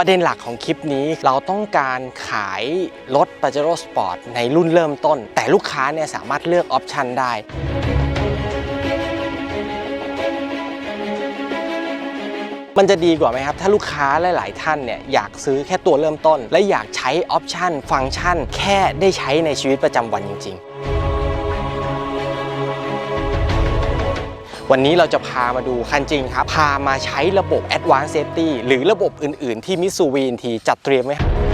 ประเด็นหลักของคลิปนี้เราต้องการขายรถ Pajero Sport ในรุ่นเริ่มต้น แต่ลูกค้าเนี่ยสามารถเลือกออปชันได้มันจะดีกว่าไหมครับ ถ้าลูกค้าหลาย ๆ ท่านเนี่ยอยากซื้อแค่ตัวเริ่มต้น และอยากใช้ออปชันฟังก์ชัน แค่ได้ใช้ในชีวิตประจำวันจริง ๆ วันนี้เราจะพามาดูคันจริงครับ พามาใช้ระบบ Advanced Safety หรือระบบอื่น ๆ ที่มิ s ูวีนทีจัดเตรียมไว้ให้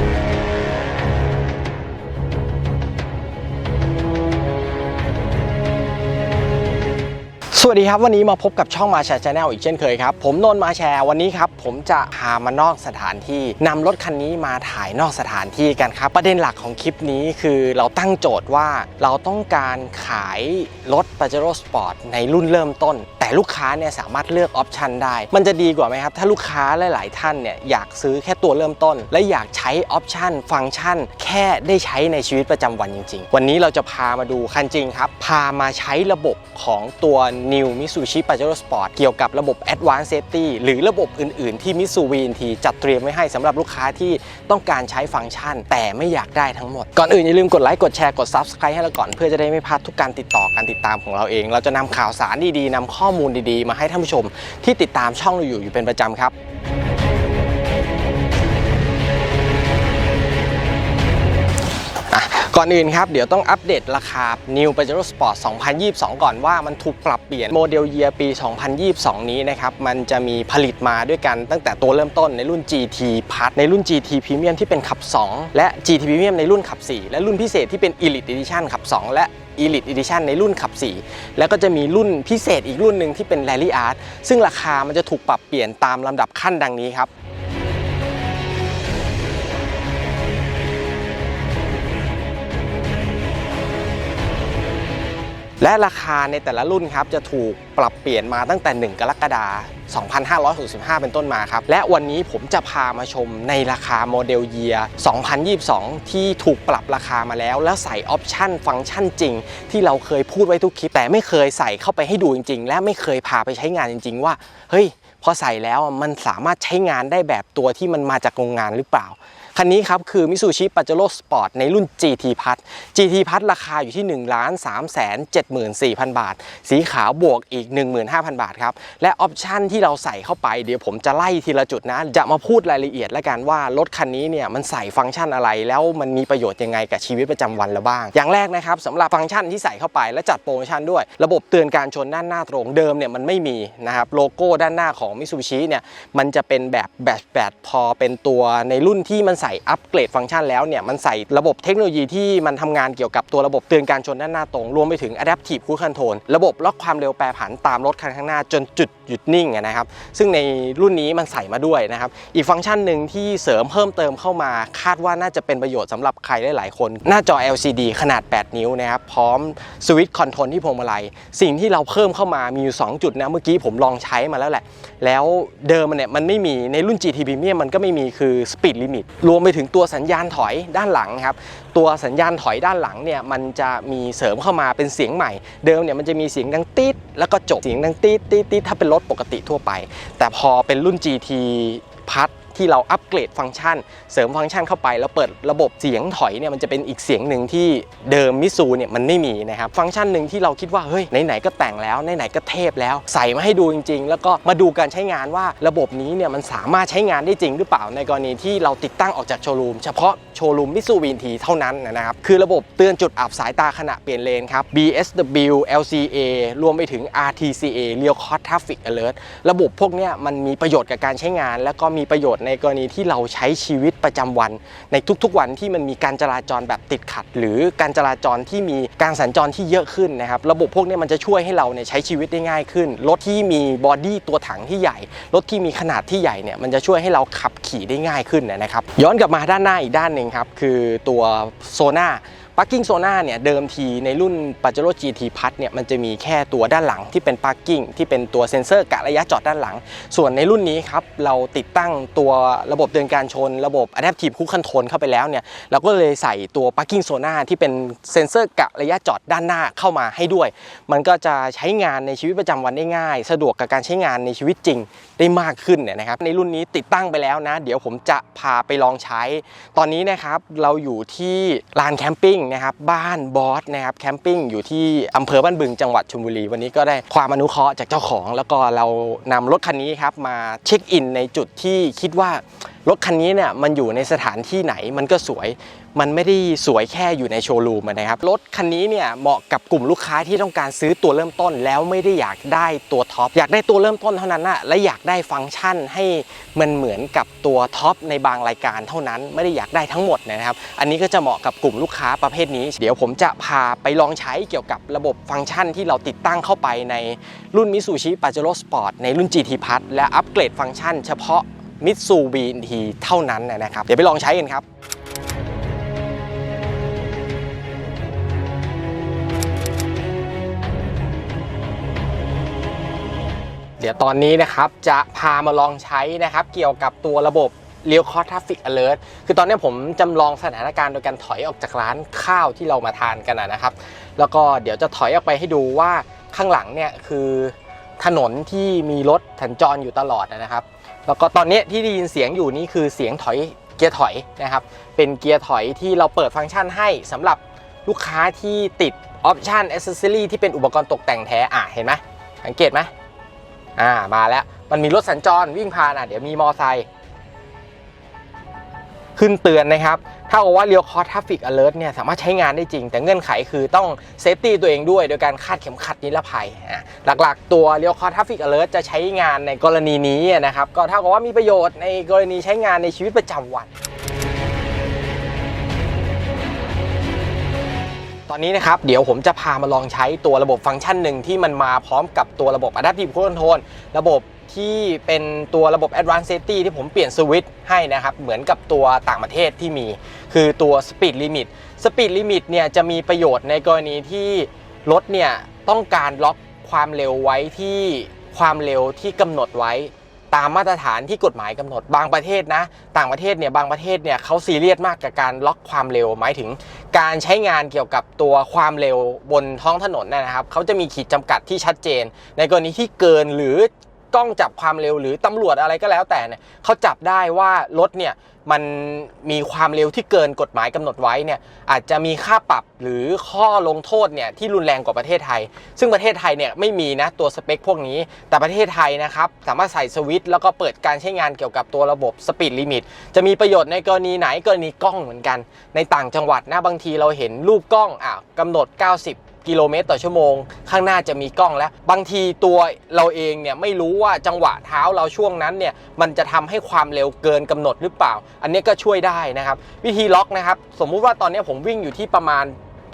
สวัสดีครับ วันนี้มาพบกับช่องมาแชร์ชาแนลอีกเช่นเคยครับ ผมนนท์มาแชร์วันนี้ครับ ผมจะพามานอกสถานที่นำรถคันนี้มาถ่ายนอกสถานที่กันครับ ประเด็นหลักของคลิปนี้คือเราตั้งโจทย์ว่าเราต้องการขายรถ Pajero Sport ในรุ่นเริ่มต้น แต่ลูกค้าเนี่ยสามารถเลือกออปชันได้ มันจะดีกว่าไหมครับ ถ้าลูกค้าหลาย ๆ ท่านเนี่ยอยากซื้อแค่ตัวเริ่มต้น และอยากใช้ออปชันฟังก์ชัน แค่ได้ใช้ในชีวิตประจำวันจริง ๆ วันนี้เราจะพามาดูคันจริงครับพามาใช้ระบบของตัว New Mitsubishi Pajero Sport เกี่ยวกับระบบ Advanced Safety หรือระบบอื่น ๆ ที่ Mitsubishi จัดเตรียมไว้ให้สำหรับลูกค้าที่ต้องการใช้ฟังก์ชัน แต่ไม่อยากได้ทั้งหมด ก่อนอื่นอย่าลืมกดไลค์กดแชร์กด Subscribe ให้เราก่อนเพื่อจะได้ไม่พลาดทุกการติดต่อการติดตามของเราเอง เราจะนำข่าวสารดี ๆนำข้อมูลดี ๆ มาให้ท่านผู้ชม ที่ติดตามช่องเราอยู่อยู่เป็นประจำครับ ก่อนอื่นครับ เดี๋ยวต้องอัปเดตราคา New Pajero Sport 2022 ก่อนว่ามันถูกปรับเปลี่ยนโมเดลเยียปี 2022 นี้นะครับ มันจะมีผลิตมาด้วยกันตั้งแต่ตัวเริ่มต้นในรุ่น GT p a s ในรุ่น GT Premium ที่เป็นขับ 2 และ GT Premium ในรุ่นขับ 4 และรุ่นพิเศษที่เป็น Elite Edition ขับ 2 และ Elite Edition ในรุ่นขับ 4 แล้วก็จะมีรุ่นพิเศษอีกรุ่นหนึ่งที่เป็น Rally Art ซึ่งราคามันจะถูกปรับเปลี่ยนตามลำดับขั้นดังนี้ครับ และราคาในแต่ละรุ่นครับจะถูกปรับเปลี่ยนมาตั้งแต่ 1 กรกฎาคม 2565 เป็นต้นมาครับ และวันนี้ผมจะพามาชมในราคาโมเดลเยียร์2022 ที่ถูกปรับราคามาแล้ว แล้วใส่ออปชันฟังก์ชันจริง ที่เราเคยพูดไว้ทุกคลิป แต่ไม่เคยใส่เข้าไปให้ดูจริง ๆ และไม่เคยพาไปใช้งานจริง ๆ ว่า เฮ้ย พอใส่แล้วมันสามารถใช้งานได้แบบตัวที่มันมาจากโรงงานหรือเปล่า คันนี้ครับคือ Mitsubishi Pajero Sport ในรุ่น GT p a s GT p a s ราคาอยู่ที่ 1 3 7 4 0 0 0 บาท สีขาวบวกอีก 15,000 บาทครับ และออปชันที่เราใส่เข้าไปเดี๋ยวผมจะไล่ทีละจุดนะ จะมาพูดรายละเอียดแล้วกันว่ารถคันนี้เนี่ยมันใส่ฟังก์ชันอะไรแล้วมันมีประโยชน์ยังไงกับชีวิตประจำวันเราบ้าง อย่างแรกนะครับสำหรับฟังก์ชันที่ใส่เข้าไปและจัดโปรโมชั่นด้วย ระบบเตือนการชนด้านหน้าตรงเดิมเนี่ยมันไม่มีนะครับโลโก้ด้านหน้าของ Mitsubishi เนี่ยมันจะเป็นแบบแบบแบบพอเป็นตัวในรุ่นที่มันใส่อัปเกรดฟังก์ชันแล้วเนี่ยมันใส่ระบบเทคโนโลยีที่มันทำงานเกี่ยวกับตัวระบบเตือนการชนด้านหน้าตรงรวมไปถึง Adaptive Cruise Control ระบบล็อกความเร็วแปรผันตามรถคันข้างหน้าจนจุดหยุดนิ่งนะครับซึ่งในรุ่นนี้มันใส่มาด้วยนะครับอีกฟังก์ชันหนึ่งที่เสริมเพิ่มเติมเข้ามา คาดว่าน่าจะเป็นประโยชน์สำหรับใครหลายๆคน หน้าจอ LCD ขนาด 8 นิ้วนะครับพร้อมสวิตช์คอนโทรลที่พวงมาลัย สิ่งที่เราเพิ่มเข้ามามีอยู่ 2 จุดนะเมื่อกี้ผมลองใช้มาแล้วแหละ แล้วเดิมมันเนี่ยมันไม่มีในรุ่น GT Premium มันก็ไม่มีคือ Speed Limit รวมไปถึงตัวสัญญาณถอยด้านหลังครับ ตัวสัญญาณถอยด้านหลังเนี่ยมันจะมีเสริมเข้ามาเป็นเสียงใหม่ เดิมเนี่ยมันจะมีเสียงดังตีดแล้วก็จบเสียงดังตีดตีดตีดถ้าเป็นรถปกติทั่วไป แต่พอเป็นรุ่น GT พัด ที่เราอัปเกรดฟังก์ชัน เสริมฟังก์ชันเข้าไป แล้วเปิดระบบเสียงถอยเนี่ยมันจะเป็นอีกเสียงหนึ่งที่เดิมมิซูเนี่ยมันไม่มีนะครับฟังก์ชันหนึ่งที่เราคิดว่าเฮ้ยไหนๆก็แต่งแล้วไหนๆก็เทพแล้ว ใส่มาให้ดูจริง ๆ แล้วก็มาดูการใช้งานว่าระบบนี้เนี่ยมันสามารถใช้งานได้จริงหรือเปล่าในกรณีที่เราติดตั้งออกจากโชว์รูมเฉพาะโชว์รูมมิซูบินทีเท่านั้นนะครับคือระบบเตือนจุดอับสายตาขณะเปลี่ยนเลนครับ BSW LCA รวมไปถึง RTCA Real Cause Traffic Alert ระบบพวกเนี้ยมันมีประโยชน์กับการใช้งาน แล้วก็มีประโยชน์ในกรณีที่เราใช้ชีวิตประจำวัน ในทุกๆวันที่มันมีการจราจรแบบติดขัด หรือการจราจรที่มีการสัญจรที่เยอะขึ้นนะครับ ระบบพวกนี้มันจะช่วยให้เราเนี่ยใช้ชีวิตได้ง่ายขึ้น รถที่มีบอดี้ตัวถังที่ใหญ่ รถที่มีขนาดที่ใหญ่เนี่ยมันจะช่วยให้เราขับขี่ได้ง่ายขึ้นนะครับ ย้อนกลับมาด้านหน้าอีกด้านหนึ่งครับคือตัวโซน่า Parking Zona เนี่ยเดิมทีในรุ่น Pajero GT Plus เนี่ยมันจะมีแค่ตัวด้านหลังที่เป็น Parking ที่เป็นตัวเซ็นเซอร์กะระยะจอดด้านหลัง ส่วนในรุ่นนี้ครับเราติดตั้งตัวระบบเตือนการชน ระบบ Adaptive Cruise Control เข้าไปแล้วเนี่ยเราก็เลยใส่ตัว Parking Zona ที่เป็นเซ็นเซอร์กะระยะจอดด้านหน้าเข้ามาให้ด้วย มันก็จะใช้งานในชีวิตประจำวันได้ง่าย สะดวกกับการใช้งานในชีวิตจริงได้มากขึ้นเนี่ยนะครับในรุ่นนี้ติดตั้งไปแล้วนะ เดี๋ยวผมจะพาไปลองใช้ ตอนนี้นะครับเราอยู่ที่ลานแคมปิ้งนะครับบ้านบอสนะครับแคมปิ้งอยู่ที่อำเภอบ้านบึงจังหวัดชลบุรี วันนี้ก็ได้ความอนุเคราะห์จากเจ้าของ แล้วก็เรานำรถคันนี้ครับมาเช็คอินในจุดที่คิดว่า รถคันนี้เนี่ยมันอยู่ในสถานที่ไหนมันก็สวย มันไม่ได้สวยแค่อยู่ในโชว์รูมนะครับ รถคันนี้เนี่ยเหมาะกับกลุ่มลูกค้าที่ต้องการซื้อตัวเริ่มต้น แล้วไม่ได้อยากได้ตัวท็อปอยากได้ตัวเริ่มต้นเท่านั้นนะและอยากได้ฟังก์ชันให้มันเหมือนกับตัวท็อปในบางรายการเท่านั้นไม่ได้อยากได้ทั้งหมดนะครับ อันนี้ก็จะเหมาะกับกลุ่มลูกค้าประเภทนี้ เดี๋ยวผมจะพาไปลองใช้เกี่ยวกับระบบฟังก์ชันที่เราติดตั้งเข้าไปในรุ่น Mitsubishi Pajero Sport ในรุ่น GT Plus และอัปเกรดฟังก์ชัน เฉพาะ Mitsu BNT เท่านั้นนะครับ เดี๋ยวไปลองใช้กันครับเดี๋ยวตอนนี้นะครับจะพามาลองใช้นะครับเกี่ยวกับตัวระบบเลี้ยวคอทราฟิกอเลิร์คือตอนนี้ผมจำลองสถานการณ์โดยการถอยออกจากร้านข้าวที่เรามาทานกันนะนะครับ แล้วก็เดี๋ยวจะถอยออกไปให้ดูว่าข้างหลังเนี่ยคือถนนที่มีรถสัญจรอยู่ตลอดนะครับ แล้วก็ตอนนี้ที่ได้ยินเสียงอยู่นี่คือเสียงถอยเกียร์ถอยนะครับ เป็นเกียร์ถอยที่เราเปิดฟังก์ชันให้สำหรับลูกค้าที่ติดออปชันอ c เซสซอรี่ที่เป็นอุปกรณ์ตกแต่งแท้อะเห็นไหมสังเกตไหมอ่ามาแล้วมันมีรถสัญจรวิ่งผ่านอะเดี๋ยวมีมอไซค์ขึ้นเตือนนะครับ ถ้าบอกว่าเรียวคอร์ทราฟิกอเลิร์เนี่ยสามารถใช้งานได้จริง แต่เงื่อนไขคือต้องเซฟตี้ตัวเองด้วย โดยการคาดเข็มขัดนิรภัยหลักๆ ตัวเรียวคอร์ทราฟิกอเลิร์จะใช้งานในกรณีนี้นะครับก็เท่ากับว่ามีประโยชน์ในกรณีใช้งานในชีวิตประจำวันตอนนี้นะครับเดี๋ยวผมจะพามาลองใช้ตัวระบบฟังก์ชันหนึ่งที่มันมาพร้อมกับตัวระบบ Adaptive Cruise Control ระบบ ที่เป็นตัวระบบ Advanced Safety ที่ผมเปลี่ยนสวิตช์ให้นะครับ เหมือนกับตัวต่างประเทศที่มี คือตัว Speed Limit Speed Limit เนี่ยจะมีประโยชน์ในกรณีที่รถเนี่ยต้องการล็อกความเร็วไว้ที่ความเร็วที่กำหนดไว้ตามมาตรฐานที่กฎหมายกำหนดบางประเทศนะ ต่างประเทศเนี่ยบางประเทศเนี่ยเขาซีเรียสมากกับการล็อกความเร็ว หมายถึงการใช้งานเกี่ยวกับตัวความเร็วบนท้องถนนนะครับเขาจะมีขีดจำกัดที่ชัดเจน ในกรณีที่เกินหรือ กล้องจับความเร็วหรือตำรวจอะไรก็แล้วแต่เนี่ยเขาจับได้ว่ารถเนี่ยมันมีความเร็วที่เกินกฎหมายกำหนดไว้เนี่ยอาจจะมีค่าปรับหรือข้อลงโทษเนี่ยที่รุนแรงกว่าประเทศไทย ซึ่งประเทศไทยเนี่ยไม่มีนะตัวสเปคพวกนี้ แต่ประเทศไทยนะครับสามารถใส่สวิตช์แล้วก็เปิดการใช้งานเกี่ยวกับตัวระบบสปีดลิมิตจะมีประโยชน์ในกรณีไหนกรณีกล้องเหมือนกัน ในต่างจังหวัดนะบางทีเราเห็นรูปกล้องอะกำหนด 90 กิโลเมตรต่อชั่วโมง ข้างหน้าจะมีกล้องแล้ว บางทีตัวเราเองเนี่ยไม่รู้ว่าจังหวะเท้าเราช่วงนั้นเนี่ยมันจะทำให้ความเร็วเกินกำหนดหรือเปล่า อันนี้ก็ช่วยได้นะครับ วิธีล็อกนะครับ สมมุติว่าตอนนี้ผมวิ่งอยู่ที่ประมาณ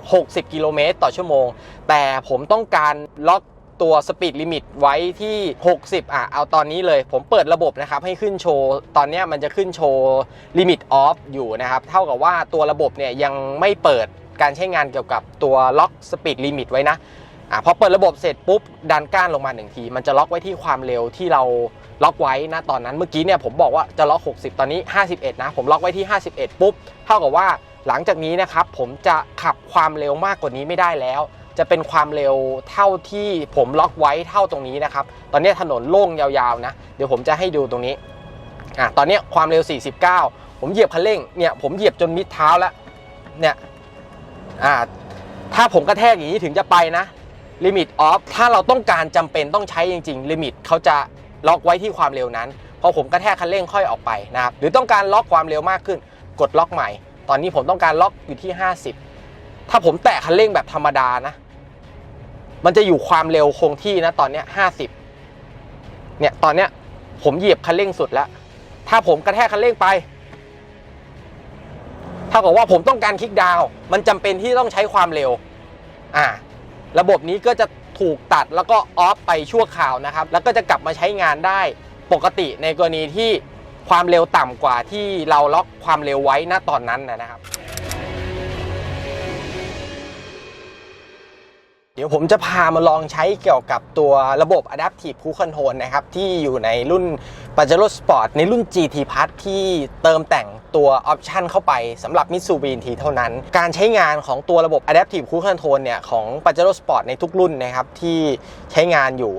60 กิโลเมตรต่อชั่วโมง แต่ผมต้องการล็อกตัวสปีดลิมิตไว้ที่ 60 อะ เอาตอนนี้เลย ผมเปิดระบบนะครับ ให้ขึ้นโชว์ ตอนนี้มันจะขึ้นโชว์ลิมิตออฟอยู่นะครับ เท่ากับว่าตัวระบบเนี่ยยังไม่เปิด การใช้งานเกี่ยวกับตัวล็อกสปีดลิมิตไว้นะอะพอเปิดระบบเสร็จปุ๊บดันก้านลงมาหนึ่งที มันจะล็อกไว้ที่ความเร็วที่เราล็อกไว้นะตอนนั้นเมื่อกี้เนี่ยผมบอกว่าจะล็อก 60 ตอนนี้ 51 นะ ผมล็อกไว้ที่ 51 ปุ๊บ เท่ากับว่าหลังจากนี้นะครับผมจะขับความเร็วมากกว่านี้ไม่ได้แล้ว จะเป็นความเร็วเท่าที่ผมล็อกไว้เท่าตรงนี้นะครับ ตอนนี้ถนนโล่งยาวๆนะ เดี๋ยวผมจะให้ดูตรงนี้อะตอนนี้ความเร็ว 49 ผมเหยียบคันเร่งเนี่ยผมเหยียบจนมิดเท้าแล้วเนี่ย อ่าถ้าผมกระแทกอย่างนี้ถึงจะไปนะลิมิตออฟถ้าเราต้องการจำเป็นต้องใช้จริงๆลิมิตเขาจะล็อกไว้ที่ความเร็วนั้นพอผมกระแทกคันเร่งค่อยออกไปนะครับหรือต้องการล็อกความเร็วมากขึ้น กดล็อกใหม่ ตอนนี้ผมต้องการล็อกอยู่ที่ 50 ถ้าผมแตะคันเร่งแบบธรรมดานะ มันจะอยู่ความเร็วคงที่นะตอนนี้50เนี่ยตอนเนี้ยผมเหยียบคันเร่งสุดแล้ว ถ้าผมกระแทกคันเร่งไป เท่ากับว่าผมต้องการคลิกดาวมันจำเป็นที่ต้องใช้ความเร็วอ่าระบบนี้ก็จะถูกตัดแล้วก็ออฟไปชั่วคราวนะครับ แล้วก็จะกลับมาใช้งานได้ปกติในกรณีที่ความเร็วต่ำกว่าที่เราล็อกความเร็วไว้ณตอนนั้นนะครับ เดี๋ยวผมจะพามาลองใช้เกี่ยวกับตัวระบบ Adaptive Cruise Control นะครับ ที่อยู่ในรุ่น Pajero Sport ในรุ่น GT Plus ที่เติมแต่งตัวออปชันเข้าไปสำหรับ Mitsubishi เท่านั้น การใช้งานของตัวระบบ Adaptive Cruise Control เนี่ย ของ Pajero Sport ในทุกรุ่นนะครับ ที่ใช้งานอยู่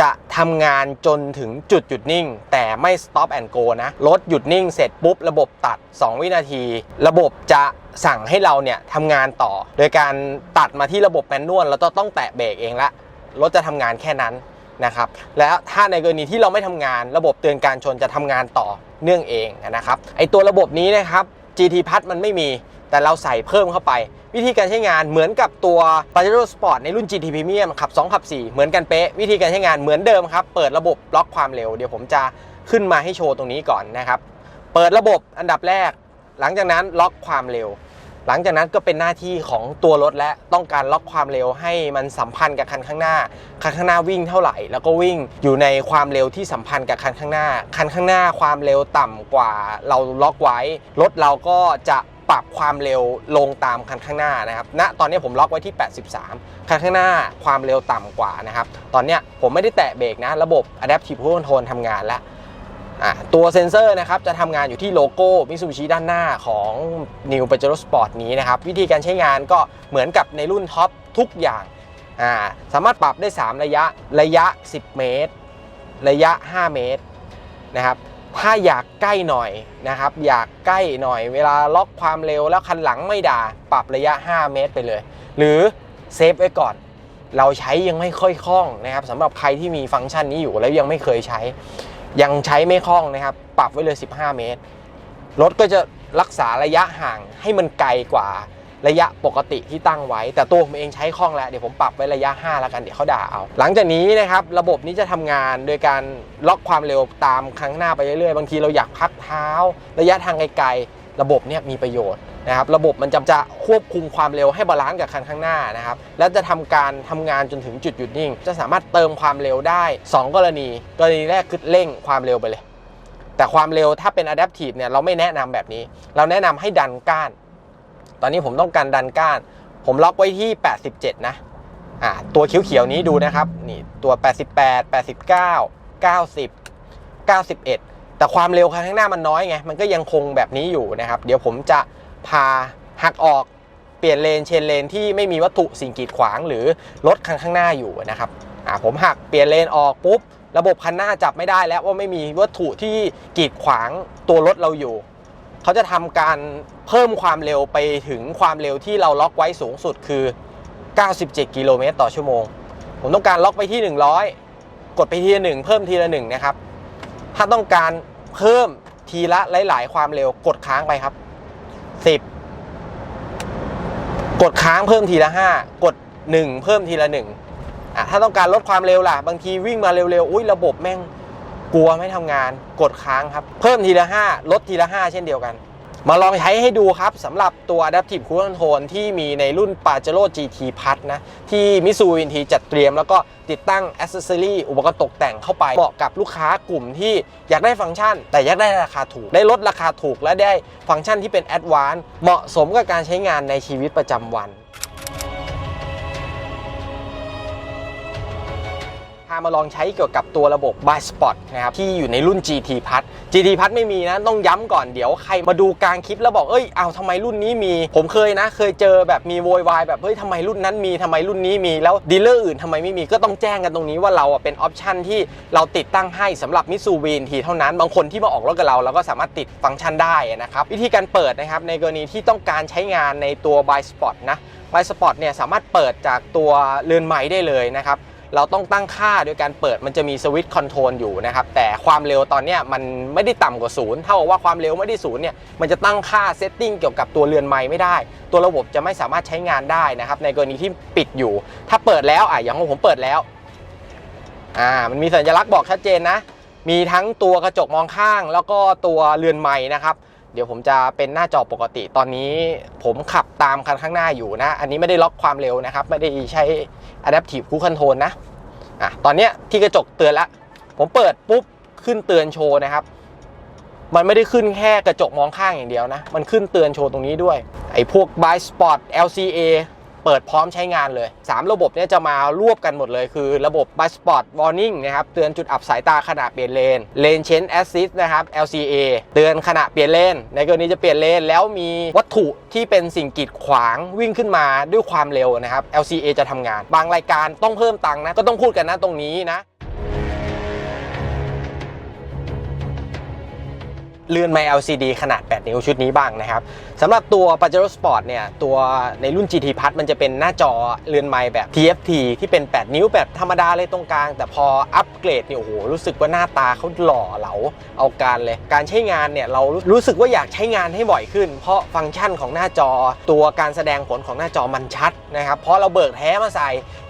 จะทำงานจนถึงจุดหยุดนิ่ง แต่ไม่ stop and go นะ รถหยุดนิ่งเสร็จปุ๊บ ระบบตัด 2 วินาที ระบบจะ สั่งให้เราเนี่ยทำงานต่อ โดยการตัดมาที่ระบบแมนนวลแล้วต้องแตะเบรกเองละรถจะทำงานแค่นั้นนะครับแล้วถ้าในกรณีที่เราไม่ทำงานระบบเตือนการชนจะทำงานต่อเนื่องเองนะครับไอตัวระบบนี้นะครับ GT p a s มันไม่มีแต่เราใส่เพิ่มเข้าไป วิธีการใช้งานเหมือนกับตัว Pajero Sport ในรุ่น GT Premium ขับ 2 ขับ 4 เหมือนกันเป๊ะ วิธีการใช้งานเหมือนเดิมครับ เปิดระบบล็อกความเร็ว เดี๋ยวผมจะขึ้นมาให้โชว์ตรงนี้ก่อนนะครับ เปิดระบบอันดับแรก หลังจากนั้นล็อกความเร็ว หลังจากนั้นก็เป็นหน้าที่ของตัวรถและต้องการล็อกความเร็วให้มันสัมพันธ์กับคันข้างหน้า คันข้างหน้าวิ่งเท่าไหร่ แล้วก็วิ่งอยู่ในความเร็วที่สัมพันธ์กับคันข้างหน้า คันข้างหน้าความเร็วต่ำกว่าเราล็อกไว้ รถเราก็จะปรับความเร็วลงตามคันข้างหน้านะครับ ณ ตอนนี้ผมล็อกไว้ที่ 83 คันข้างหน้าความเร็วต่ำกว่านะครับ ตอนนี้ผมไม่ได้แตะเบรกนะ ระบบ Adaptive Cruise Control ทำงานแล้ว ตัวเซ็นเซอร์นะครับจะทำงานอยู่ที่โลโก้ Mitsubishi ด้านหน้าของ New Pajero Sport นี้นะครับ วิธีการใช้งานก็เหมือนกับในรุ่นท็อปทุกอย่างาสามารถปรับได้ 3 ระยะระยะ 10 เมตร ระยะ 5 เมตรนะครับถ้าอยากใกล้หน่อยนะครับ อยากใกล้หน่อย เวลาล็อกความเร็วแล้วคันหลังไม่ด่า ปรับระยะ 5 เมตรไปเลย หรือเซฟไว้ก่อน เราใช้ยังไม่ค่อยคล่องนะครับสำหรับใครที่มีฟังก์ชันนี้อยู่แล้วยังไม่เคยใช้ ยังใช้ไม่คล่องนะครับ ปรับไว้เลย 15 เมตร รถก็จะรักษาระยะห่างให้มันไกลกว่าระยะปกติที่ตั้งไว้ แต่ตัวผมเองใช้คล่องแล้ว เดี๋ยวผมปรับไว้ระยะ 5 แล้วกัน เดี๋ยวเขาด่าเอา หลังจากนี้นะครับ ระบบนี้จะทำงานโดยการล็อกความเร็วตามข้งหน้าไปเรื่อยๆ บางทีเราอยากพักเท้า ระยะทางไกลๆ ระบบเนี่ยมีประโยชน์ นะครับระบบมันจะจะควบคุมความเร็วให้บาลานซ์กับคันข้างหน้านะครับแล้วจะทำการทำงานจนถึงจุดหยุดนิ่ง จะสามารถเติมความเร็วได้ 2 กรณี กรณีแรกคือเร่งความเร็วไปเลย แต่ความเร็วถ้าเป็น adaptive เนี่ยเราไม่แนะนำแบบนี้ เราแนะนำให้ดันก้าน ตอนนี้ผมต้องการดันก้าน ผมล็อกไว้ที่ 87 นะอ่าตัวเขียวๆนี้ดูนะครับนี่ตัว 88 89 90 91 แต่ความเร็วข้างหน้ามันน้อยไงมันก็ยังคงแบบนี้อยู่นะครับ เดี๋ยวผมจะ พาหักออกเปลี่ยนเลนเชนเลนที่ไม่มีวัตถุสิ่งกีดขวางหรือรถคันข้างหน้าอยู่นะครับผมหักเปลี่ยนเลนออกปุ๊บ ระบบคันหน้าจับไม่ได้แล้วว่าไม่มีวัตถุที่กีดขวางตัวรถเราอยู่ เขาจะทำการเพิ่มความเร็วไปถึงความเร็วที่เราล็อกไว้สูงสุดคือ 97 กิโลเมตรต่อชั่วโมง ผมต้องการล็อกไปที่ 100 กดไปทีละหนึ่งเพิ่มทีละหนึ่งนะครับ ถ้าต้องการเพิ่มทีละหลาย ๆ ความเร็วกดค้างไปครับ 10 กดค้างเพิ่มทีละ 5 กด 1 เพิ่มทีละ 1อะถ้าต้องการลดความเร็วล่ะ บางทีวิ่งมาเร็วๆ อุ้ยระบบแม่งกลัวไม่ทำงาน กดค้างครับ เพิ่มทีละ 5 ลดทีละ 5 เช่นเดียวกัน มาลองใช้ให้ดูครับสำหรับตัว Adaptive Cruise Control ที่มีในรุ่น Pajero GT Plus นะ ที่ Mitsubishi จัดเตรียมแล้วก็ติดตั้งอ c c e s s o r y อุปกรณ์ตกแต่งเข้าไป เหมาะกับลูกค้ากลุ่มที่อยากได้ฟังก์ชัน แต่อยากได้ราคาถูก ได้ลดราคาถูกและได้ฟังก์ชันที่เป็นแอดวานซ์เหมาะสมกับการใช้งานในชีวิตประจำวัน พามาลองใช้เกี่ยวกับตัวระบบ Buy Spot นะครับที่อยู่ในรุ่น GT Plus GT Plus ไม่มีนะต้องย้ำก่อนเดี๋ยวใครมาดูกลางคลิปแล้วบอกเอ้ยเอาทำไมรุ่นนี้มี ผมเคยนะ เคยเจอแบบมีโวยวายแบบเฮ้ยทำไมรุ่นนั้นมีทำไมรุ่นนี้มีแล้วดีลเลอร์อื่นทำไมไม่มีก็ต้องแจ้งกันตรงนี้ว่าเราเป็นออปชันที่เราติดตั้งให้สำหรับมิสูบีนทีเท่านั้นบางคนที่มาออกรถกับเราเราก็สามารถติดฟังก์ชันได้นะครับวิธีการเปิดนะครับในกรณีที่ต้องการใช้งานในตัว Buy Spot นะ Buy Spot เนี่ยสามารถเปิดจากตัวเรือนไม้ได้เลยนะครับ เราต้องตั้งค่าโดยการเปิดมันจะมีสวิตช์คอนโทรลอยู่นะครับ แต่ความเร็วตอนนี้มันไม่ได้ต่ำกว่าศูนย์เท่ากับว่าความเร็วไม่ได้ศูนย์เนี่ยมันจะตั้งค่าเซตติ้งเกี่ยวกับตัวเรือนไม้ไม่ได้ ตัวระบบจะไม่สามารถใช้งานได้นะครับ ในกรณีที่ปิดอยู่ ถ้าเปิดแล้วอะอย่างของผมเปิดแล้วอ่ามันมีสัญลักษณ์บอกชัดเจนนะ มีทั้งตัวกระจกมองข้าง แล้วก็ตัวเรือนไม้นะครับ ดี๋ยวผมจะเป็นหน้าจอปกติ ตอนนี้ผมขับตามคันข้างหน้าอยู่นะ อันนี้ไม่ได้ล็อกความเร็วนะครับ ไม่ได้ใช้ Adaptive Cruise Control นะอะตอนเนี้ยที่กระจกเตือนละผมเปิดปุ๊บขึ้นเตือนโชว์นะครับ มันไม่ได้ขึ้นแค่กระจกมองข้างอย่างเดียวนะ มันขึ้นเตือนโชว์ตรงนี้ด้วย ไอ้พวก Buy Spot LCA เปิดพร้อมใช้งานเลย 3 ระบบเนี้จะมารวบกันหมดเลย คือระบบ b i Spot Warning นะครับ เตือนจุดอับสายตาขณะเปลี่ยนเลน Lane Change Assist นะครับ LCA เตือนขณะเปลี่ยนเลน ในกรณีจะเปลี่ยนเลน แล้วมีวัตถุที่เป็นสิ่งกีดขวางวิ่งขึ้นมาด้วยความเร็วนะครับ LCA จะทำงาน บางรายการต้องเพิ่มตังค์นะ ก็ต้องพูดกันนะตรงนี้นะ เรือนไม LCD ขนาด 8 นิ้วชุดนี้บ้างนะครับสำหรับตัว Pajero Sport เนี่ย ตัวในรุ่น GT Plus มันจะเป็นหน้าจอเรือนไมแบบ TFT ที่เป็น 8 นิ้วแบบธรรมดาเลยตรงกลาง แต่พออัปเกรดเนี่ยโอ้โหรู้สึกว่าหน้าตาเขาหล่อเหลาเอาการเลย การใช้งานเนี่ยเรารู้สึกว่าอยากใช้งานให้บ่อยขึ้น เพราะฟังก์ชันของหน้าจอ ตัวการแสดงผลของหน้าจอมันชัดนะครับเพราะเราเบิกแท้มาใส่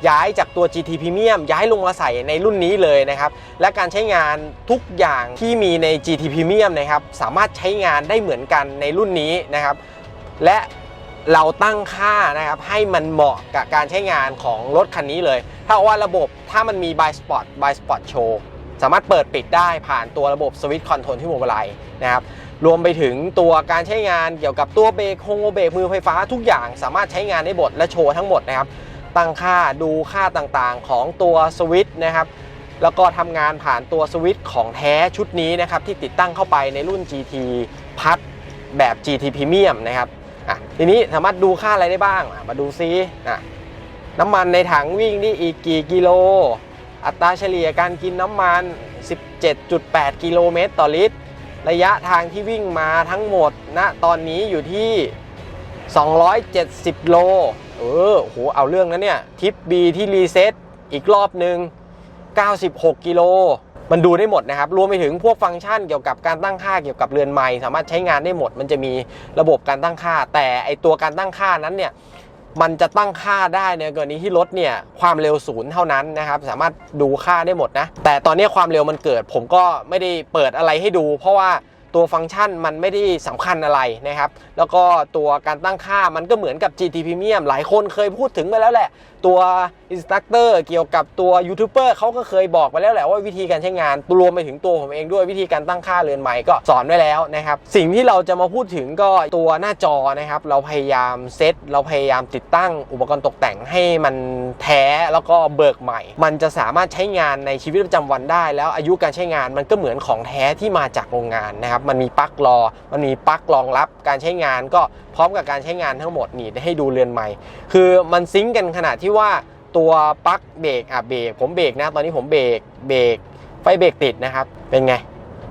ย้ายจากตัว GT Premium ย้ายลงมาใส่ในรุ่นนี้เลยนะครับและการใช้งานทุกอย่างที่มีใน GT Premium นะครับสามารถใช้งานได้เหมือนกันในรุ่นนี้นะครับ และเราตั้งค่านะครับให้มันเหมาะกับการใช้งานของรถคันนี้เลย ถ้าว่าระบบถ้ามันมี by spot by spot show สามารถเปิดปิดได้ผ่านตัวระบบสวิตช์คอนโทรลที่โมบายนะครับรวมไปถึงตัวการใช้งานเกี่ยวกับตัวเบรกโฮงเบรกมือไฟฟ้าทุกอย่างสามารถใช้งานได้หมดและโชว์ทั้งหมดนะครับ ตั้งค่าดูค่าต่างๆของตัวสวิตช์นะครับ แล้วก็ทำงานผ่านตัวสวิตช์ของแท้ชุดนี้นะครับที่ติดตั้งเข้าไปในรุ่น GT พัดแบบ GT Premium นะครับอะทีนี้สามารถดูค่าอะไรได้บ้าง มาดูซิอะน้ำมันในถังวิ่งนี่อีกกี่กิโล อัตราเฉลี่ยการกินน้ำมัน 17.8 กิโลเมตรต่อลิตร ระยะทางที่วิ่งมาทั้งหมดณตอนนี้อยู่ที่ 270 โล เออโหเอาเรื่องนะเนี่ย ทิป B ที่รีเซ็ตอีกรอบหนึ่ง 96 กิโล มันดูได้หมดนะครับ รวมไปถึงพวกฟังก์ชันเกี่ยวกับการตั้งค่าเกี่ยวกับเรือนไม้สามารถใช้งานได้หมด มันจะมีระบบการตั้งค่า แต่ไอตัวการตั้งค่านั้นเนี่ยมันจะตั้งค่าได้ในกรณีที่รถเนี่ยความเร็วศูนย์เท่านั้นนะครับสามารถดูค่าได้หมดนะแต่ตอนนี้ความเร็วมันเกิด ผมก็ไม่ได้เปิดอะไรให้ดู เพราะว่า ตัวฟังก์ชันมันไม่ได้สำคัญอะไรนะครับ แล้วก็ตัวการตั้งค่ามันก็เหมือนกับ GT Premium หลายคนเคยพูดถึงไปแล้วแหละ ตัวอินสตัคเตอร์เกี่ยวกับตัวยูทูบเบอร์เขาก็เคยบอกไปแล้วแหละว่าวิธีการใช้งานรวมไปถึงตัวผมเองด้วยวิธีการตั้งค่าเรือนใหม่ก็สอนไว้แล้วนะครับ สิ่งที่เราจะมาพูดถึงก็ตัวหน้าจอนะครับ เราพยายามเซตเราพยายามติดตั้งอุปกรณ์ตกแต่งให้มันแท้แล้วก็เบิกใหม่ มันจะสามารถใช้งานในชีวิตประจำวันได้ แล้วอายุการใช้งานมันก็เหมือนของแท้ที่มาจากโรงงานนะครับมันมีปลั๊กรอ มันมีปลั๊กรองรับการใช้งานก็พร้อมกับการใช้งานทั้งหมดนี่ให้ดูเรือนใหม่ คือมันซิงก์กันขนาดที่ว่าตัวปลั๊กเบรกอะเบรกผมเบรกนะตอนนี้ผมเบรกเบรกไฟเบรกติดนะครับ เป็นไง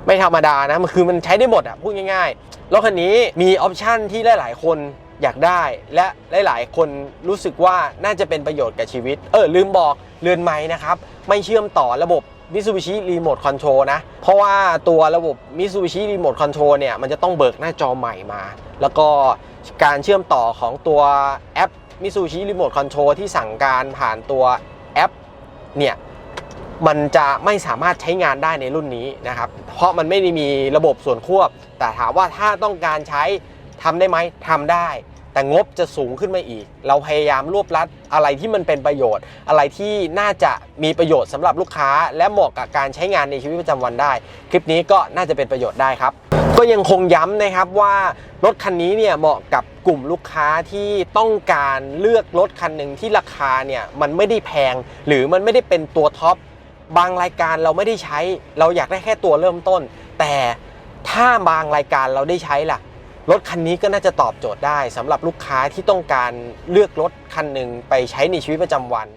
ไม่ธรรมดานะมันคือมันใช้ได้หมดอะพูดง่ายๆรถคันนี้มีออปชันที่หลายๆคนอยากได้และหลาย ๆ คนรู้สึกว่าน่าจะเป็นประโยชน์กับชีวิต เออลืมบอกเรือนไม้นะครับ ไม่เชื่อมต่อระบบ Mitsubishi Remote Control นะ เพราะว่าตัวระบบ Mitsubishi Remote Control เนี่ย มันจะต้องเบิกหน้าจอใหม่มา แล้วก็การเชื่อมต่อของตัวแอป Mitsubishi Remote Control ที่สั่งการผ่านตัวแอปเนี่ยมันจะไม่สามารถใช้งานได้ในรุ่นนี้นะครับ เพราะมันไม่ได้มีระบบส่วนควบ แต่ถามว่าถ้าต้องการใช้ทำได้ไหมทำได้ แต่งบจะสูงขึ้นมาอีก เราพยายามรวบรัดอะไรที่มันเป็นประโยชน์ อะไรที่น่าจะมีประโยชน์สำหรับลูกค้า และเหมาะกับการใช้งานในชีวิตประจำวันได้ คลิปนี้ก็น่าจะเป็นประโยชน์ได้ครับ ก็ยังคงย้ำนะครับว่ารถคันนี้เนี่ยเหมาะกับกลุ่มลูกค้าที่ต้องการเลือกรถคันหนึ่งที่ราคาเนี่ยมันไม่ได้แพง หรือมันไม่ได้เป็นตัวท็อปบางรายการเราไม่ได้ใช้ เราอยากได้แค่ตัวเริ่มต้น แต่ถ้าบางรายการเราได้ใช้ล่ะ รถคันนี้ก็น่าจะตอบโจทย์ได้สำหรับลูกค้าที่ต้องการเลือกรถคันหนึ่งไปใช้ในชีวิตประจำวัน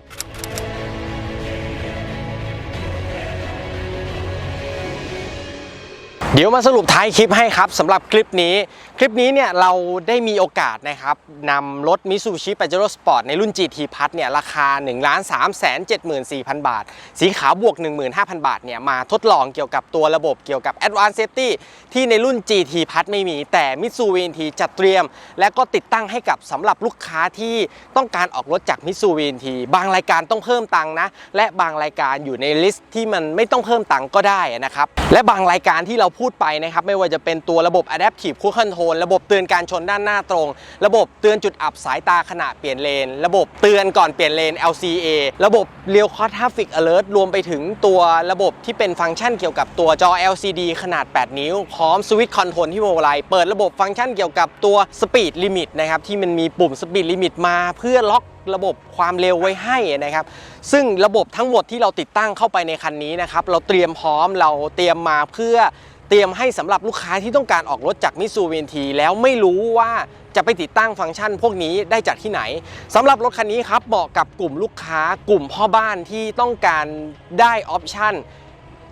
ดี๋ยวมาสรุปท้ายคลิปให้ครับสำหรับคลิปนี้ คลิปนี้เนี่ยเราได้มีโอกาสนะครับนำรถ Mitsubishi Pajero Sport ในรุ่น GT Plus เนี่ยราคา 1 3 7 4 0 0 0 บาท สีขาวบวก 15,000 บาทเนี่ยมาทดลองเกี่ยวกับตัวระบบเกี่ยวกับ Advanced Safety ที่ในรุ่น GT Plus ไม่มี แต่ Mitsubishi จัดเตรียม และก็ติดตั้งให้กับสำหรับลูกค้าที่ต้องการออกรถจาก Mitsubishi บางรายการต้องเพิ่มตังค์นะและบางรายการอยู่ในลิสต์ที่มันไม่ต้องเพิ่มตังค์ก็ได้นะครับและบางรายการที่เราพูดดไปนะครับไม่ว่าจะเป็นตัวระบบ Adaptive Cruise Control ระบบเตือนการชนด้านหน้าตรง ระบบเตือนจุดอับสายตาขณะเปลี่ยนเลน ระบบเตือนก่อนเปลี่ยนเลน LCA ระบบ Real Cross Traffic Alert รวมไปถึงตัวระบบที่เป็นฟังก์ชันเกี่ยวกับตัวจอ LCD ขนาด 8 นิ้วพร้อมสวิตช์คอนโทรลที่โมไลเปิดระบบฟังก์ชันเกี่ยวกับตัว Speed Limit นะครับที่มันมีปุ่ม Speed Limit มาเพื่อล็อกระบบความเร็วไว้ให้นะครับ ซึ่งระบบทั้งหมดที่เราติดตั้งเข้าไปในคันนี้นะครับ เราเตรียมพร้อมเราเตรียมมาเพื่อ เตรียมให้สำหรับลูกค้าที่ต้องการออกรถจากมิสูเวนทีแล้วไม่รู้ว่าจะไปติดตั้งฟังก์ชันพวกนี้ได้จากที่ไหนสำหรับรถคันนี้ครับเหมาะกับกลุ่มลูกค้ากลุ่มพ่อบ้านที่ต้องการได้ออปชั่น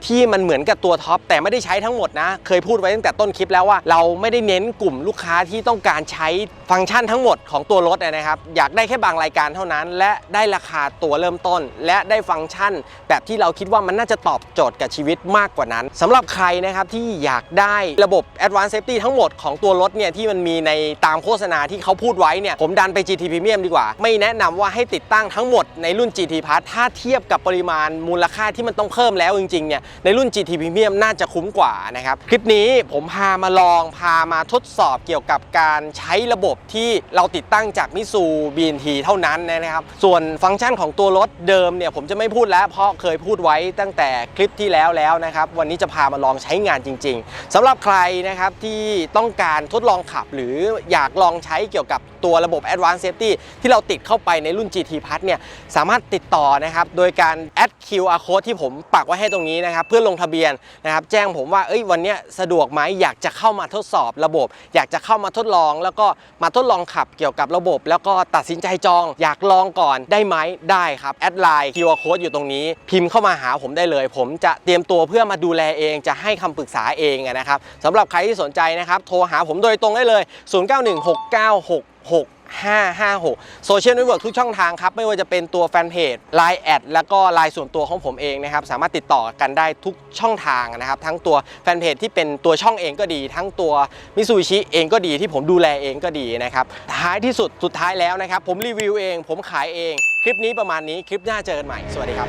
ที่มันเหมือนกับตัวท็อปแต่ไม่ได้ใช้ทั้งหมดนะ เคยพูดไว้ตั้งแต่ต้นคลิปแล้วว่า เราไม่ได้เน้นกลุ่มลูกค้าที่ต้องการใช้ ฟังก์ชันทั้งหมดของตัวรถนะครับ อยากได้แค่บางรายการเท่านั้น และได้ราคาตัวเริ่มต้น และได้ฟังก์ชัน แบบที่เราคิดว่ามันน่าจะตอบโจทย์กับชีวิตมากกว่านั้นสำหรับใครนะครับที่อยากได้ระบบ Advanced Safety ทั้งหมดของตัวรถเนี่ยที่มันมีในตามโฆษณาที่เขาพูดไว้เนี่ยผมดันไป GT Premium ดีกว่า ไม่แนะนำว่าให้ติดตั้งทั้งหมดในรุ่น GT Plus ถ้าเทียบกับปริมาณมูลค่าที่มันต้องเพิ่มแล้วจริงๆเนี่ยในรุ่น GT Premium น่าจะคุ้มกว่านะครับคลิปนี้ผมพามาลองพามาทดสอบเกี่ยวกับการใช้ระบบที่เราติดตั้งจากมิซู BNT เท่านั้นนะครับ ส่วนฟังก์ชันของตัวรถเดิมเนี่ยผมจะไม่พูดแล้ว เพราะเคยพูดไว้ตั้งแต่คลิปที่แล้วแล้วนะครับ วันนี้จะพามาลองใช้งานจริง ๆสำหรับใครนะครับที่ต้องการทดลองขับหรืออยากลองใช้เกี่ยวกับตัวระบบ Advanced Safety ที่เราติดเข้าไปในรุ่น GT Plus เนี่ยสามารถติดต่อนะครับโดยการ add QR code ที่ผมปักไว้ให้ตรงนี้นะครับเพื่อลงทะเบียนนะครับแจ้งผมว่าเอ้ยวันนี้สะดวกไหมอยากจะเข้ามาทดสอบระบบ อยากจะเข้ามาทดลอง แล้วก็มาทดลองขับเกี่ยวกับระบบ แล้วก็ตัดสินใจจอง อยากลองก่อนได้ไหมได้ครับแอดไลน์ QR code อยู่ตรงนี้ พิมพ์เข้ามาหาผมได้เลย ผมจะเตรียมตัวเพื่อมาดูแลเองจะให้คำปรึกษาเองนะครับสำหรับใครที่สนใจนะครับโทรหาผมโดยตรงได้เลย 091696 556 โซเชียลเน็ตเวิร์กทุกช่องทางครับ ไม่ว่าจะเป็นตัวแฟนเพจ Line แอดแล้วก็ Line ส่วนตัวของผมเองนะครับ สามารถติดต่อกันได้ทุกช่องทางนะครับ ทั้งตัวแฟนเพจที่เป็นตัวช่องเองก็ดี ทั้งตัวมิซูบิชิเองก็ดีที่ผมดูแลเองก็ดีนะครับ ท้ายที่สุดสุดท้ายแล้วนะครับ ผมรีวิวเอง ผมขายเอง คลิปนี้ประมาณนี้คลิปหน้าเจอกันใหม่ สวัสดีครับ